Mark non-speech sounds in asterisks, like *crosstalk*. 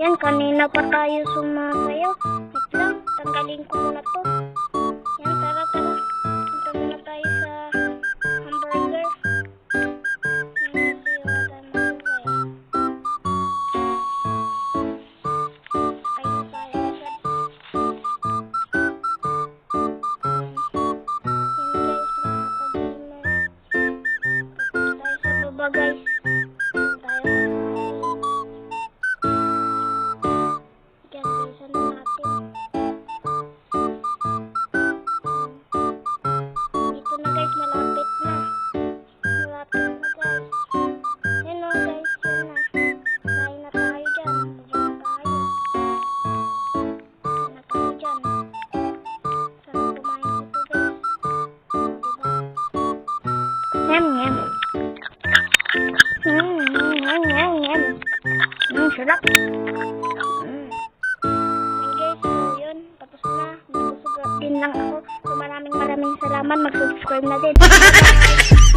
Yan, kanina pa tayo sumasayaw. Wait lang, tanggalin ko muna to. Yan, tara, tara. Punta muna tayo sa hamburger. Yan, kasi guys, malapit na. Malapit na guys. Yan o guys, yun na. Kain na tayo dyan. Diyan tayo. Kain na tayo dyan. Sarap kumain dito guys. Diba? Yum, yum. Mm, yum, yum, yum. Mm, sarap. Mm. Salamat. Mag-subscribe na din. *laughs*